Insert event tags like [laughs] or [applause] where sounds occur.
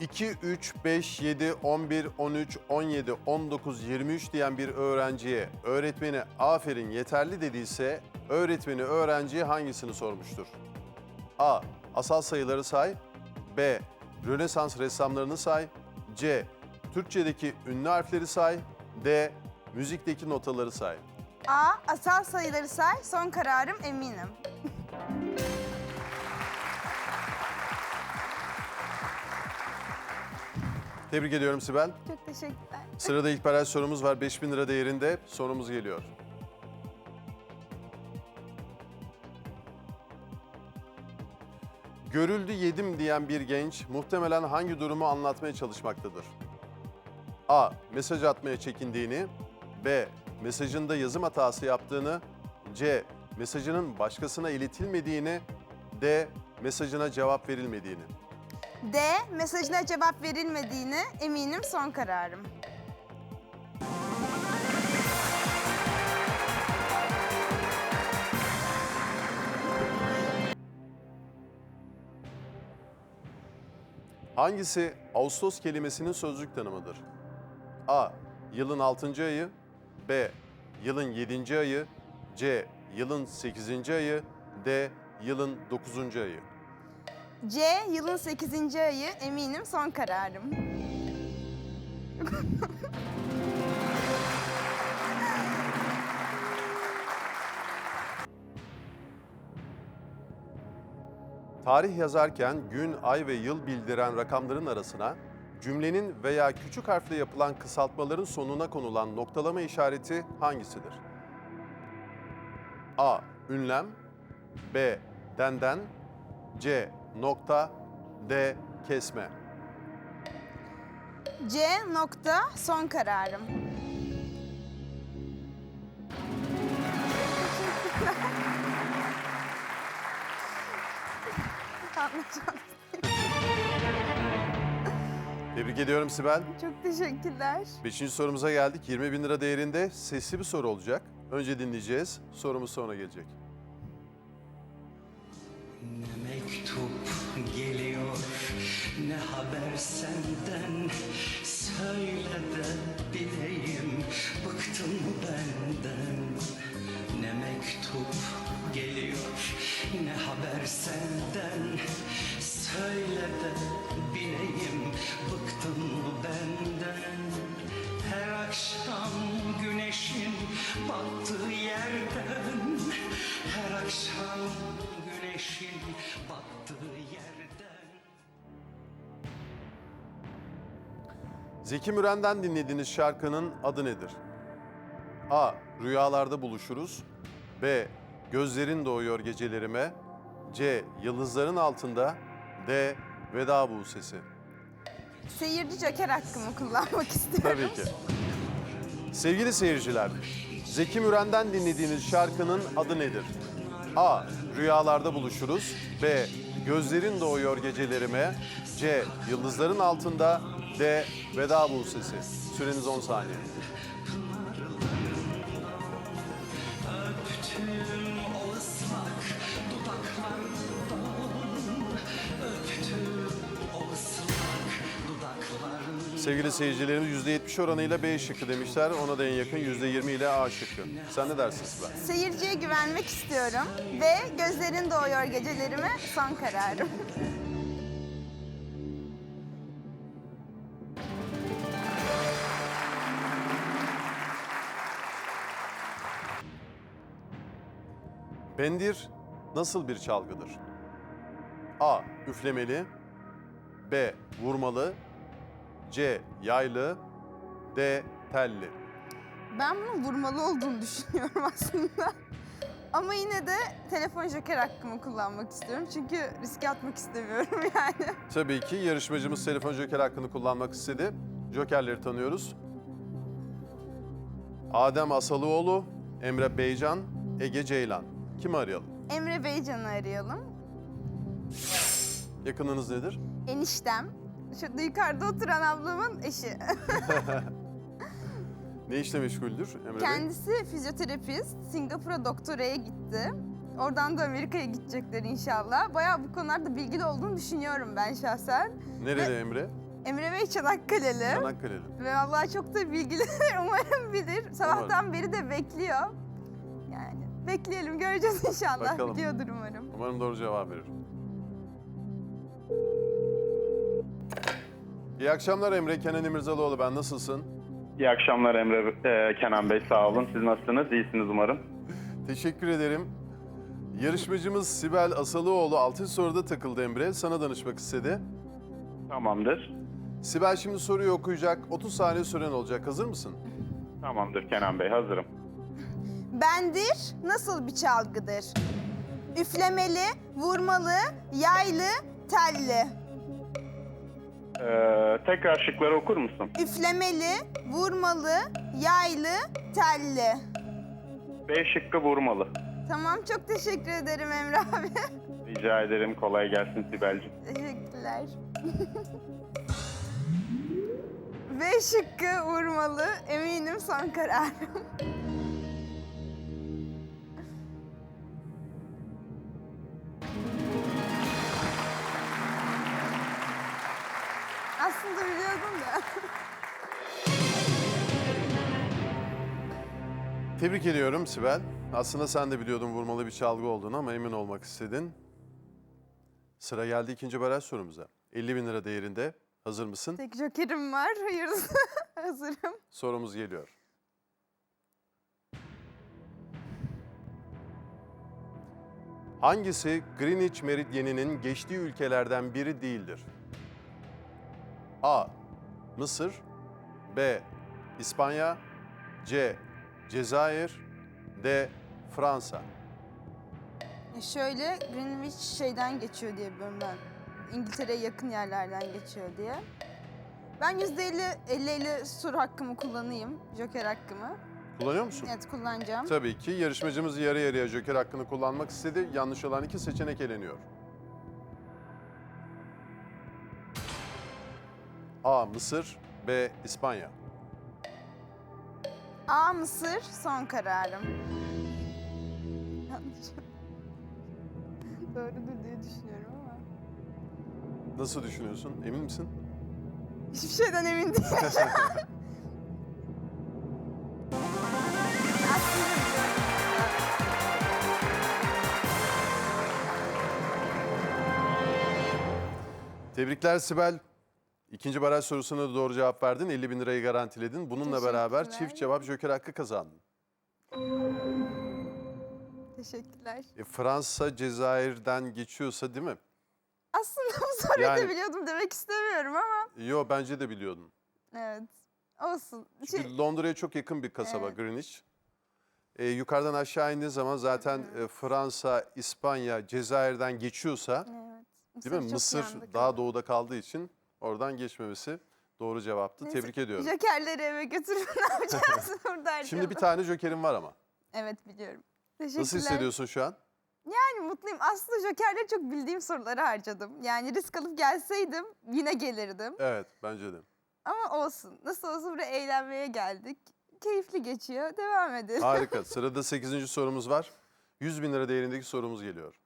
2, 3, 5, 7, 11, 13, 17, 19, 23 diyen bir öğrenciye öğretmeni aferin yeterli dediyse öğretmeni öğrenciye hangisini sormuştur? A. Asal sayıları say. B. Rönesans ressamlarını say. C. Türkçedeki ünlü harfleri say. D. Müzikteki notaları say. A. Asal sayıları say. Son kararım eminim. Tebrik ediyorum Sibel. Çok teşekkürler. Sırada ilk baraj sorumuz var. 5000 lira değerinde sorumuz geliyor. Görüldü yedim diyen bir genç muhtemelen hangi durumu anlatmaya çalışmaktadır? A. Mesaj atmaya çekindiğini. B. Mesajında yazım hatası yaptığını. C. Mesajının başkasına iletilmediğini. D. Mesajına cevap verilmediğini. D. Mesajına cevap verilmediğini eminim son kararım. Hangisi Ağustos kelimesinin sözlük tanımıdır? A. Yılın 6. ayı B. Yılın 7. ayı C. Yılın 8. ayı D. Yılın 9. ayı C. Yılın 8. ayı eminim son kararım. Tarih yazarken gün, ay ve yıl bildiren rakamların arasına cümlenin veya küçük harfle yapılan kısaltmaların sonuna konulan noktalama işareti hangisidir? A. Ünlem B. Denden C. Nokta D. Kesme C. Nokta son kararım. Anlayacağım. Tebrik ediyorum Sibel. Çok teşekkürler. Beşinci sorumuza geldik. 20 bin lira değerinde sesli bir soru olacak. Önce dinleyeceğiz. Sorumuz sonra gelecek. Ne mektup ne haber senden Zeki Müren'den dinlediğiniz şarkının adı nedir? A. Rüyalarda buluşuruz. B. Gözlerin doğuyor gecelerime. C. Yıldızların altında. D. Veda bu sesi. Seyirci joker hakkımı kullanmak istiyorum. Tabii ki. Sevgili seyirciler, Zeki Müren'den dinlediğiniz şarkının adı nedir? A. Rüyalarda buluşuruz. B. Gözlerin doğuyor gecelerime. C. Yıldızların altında. D. Veda bu sesi. Süreniz 10 saniye. Sevgili seyircilerimiz %70 oranıyla B şıkkı demişler. Ona da en yakın %20 ile A şıkkı. Sen ne dersin Sibel? Seyirciye güvenmek istiyorum ve gözlerin doğuyor gecelerime son kararım. [laughs] Bendir nasıl bir çalgıdır? A. Üflemeli B. Vurmalı C. Yaylı D. Telli Ben bunun vurmalı olduğunu düşünüyorum [laughs] aslında. Ama yine de telefon joker hakkımı kullanmak istiyorum. Çünkü riske atmak istemiyorum [laughs] yani. Tabii ki yarışmacımız telefon joker hakkını kullanmak istedi. Jokerleri tanıyoruz. Adem Asalıoğlu, Emre Beycan, Ege Ceylan. Kimi arayalım? Emre Beycan'ı arayalım. Yakınınız nedir? Eniştem. Şurada yukarıda oturan ablamın eşi. [laughs] Ne işle meşguldür Emre Bey? Kendisi fizyoterapist. Singapur'a doktoraya gitti. Oradan da Amerika'ya gidecekler inşallah. Bayağı bu konularda bilgili olduğunu düşünüyorum ben şahsen. Nerede Emre? Emre Bey Çanakkale'li. Çanakkale'li. Ve vallahi çok da bilgili. [laughs] Umarım bilir. Sabahtan beri de bekliyor. Yani bekleyelim göreceğiz inşallah. Bakalım. Biliyordur umarım. Umarım doğru cevap verir. İyi akşamlar Emre. Kenan İmirzalıoğlu ben. Nasılsın? İyi akşamlar Emre, e, Kenan Bey sağ olun. Siz nasılsınız? İyisiniz umarım. Teşekkür ederim. Yarışmacımız Sibel Asalıoğlu 6. soruda takıldı Emre. Sana danışmak istedi. Tamamdır. Sibel şimdi soruyu okuyacak. 30 saniye süren olacak. Hazır mısın? Tamamdır Kenan Bey hazırım. Bendir nasıl bir çalgıdır? Üflemeli, vurmalı, yaylı, telli. Ee, tekrar şıkları okur musun? Üflemeli, vurmalı, yaylı, telli. B şıkkı vurmalı. Tamam çok teşekkür ederim Emre abi. [laughs] Rica ederim kolay gelsin Sibel'ciğim. Teşekkürler. [laughs] V şıkkı vurmalı. Eminim son kararım. Aslında biliyordum da. Tebrik ediyorum Sibel. Aslında sen de biliyordun vurmalı bir çalgı olduğunu ama emin olmak istedin. Sıra geldi ikinci baraj sorumuza. 50 bin lira değerinde. Hazır mısın? Tek jokerim var. Hayırlısı. [laughs] Hazırım. Sorumuz geliyor. Hangisi Greenwich meridyeninin geçtiği ülkelerden biri değildir? A. Mısır B. İspanya C. Cezayir D. Fransa E Şöyle Greenwich şeyden geçiyor diye biliyorum ben. İngiltere'ye yakın yerlerden geçiyor diye. Ben %50 50-50 soru hakkımı kullanayım. Joker hakkımı. Kullanıyor musun? Evet kullanacağım. Tabii ki yarışmacımız yarı yarıya joker hakkını kullanmak istedi. Yanlış olan iki seçenek eleniyor. A. Mısır B. İspanya A Mısır son kararım. Yanlış. [laughs] Doğrudur diye düşünüyorum ama. Nasıl düşünüyorsun? Emin misin? Hiçbir şeyden emin değilim. [laughs] Tebrikler Sibel. İkinci baraj sorusuna da doğru cevap verdin. 50 bin lirayı garantiledin. Bununla beraber Teşekkürler. çift cevap joker hakkı kazandın. Teşekkürler. E, Fransa Cezayir'den geçiyorsa değil mi? Aslında bu soruyu Yani- da biliyordum demek istemiyorum ama. Yo bence de biliyordun. Evet. Olsun. Çünkü Şey- Londra'ya çok yakın bir kasaba Evet. Greenwich. E, yukarıdan aşağı indiğin zaman zaten e, Fransa, İspanya, Cezayir'den geçiyorsa evet. değil mi? çok Mısır yandı daha doğuda kaldığı için oradan geçmemesi doğru cevaptı. Neyse, Tebrik ediyorum. Jokerleri eve götürüp [laughs] ne yapacağız [laughs] burada Şimdi bir tane jokerim var ama. Evet biliyorum. Teşekkürler. Nasıl hissediyorsun şu an? Yani mutluyum. Aslında Joker'leri çok bildiğim soruları harcadım. Yani risk alıp gelseydim yine gelirdim. Evet bence de. Ama olsun. Nasıl olsa buraya eğlenmeye geldik. Keyifli geçiyor. Devam edelim. Harika. [laughs] Sırada 8. sorumuz var. 100 bin lira değerindeki sorumuz geliyor.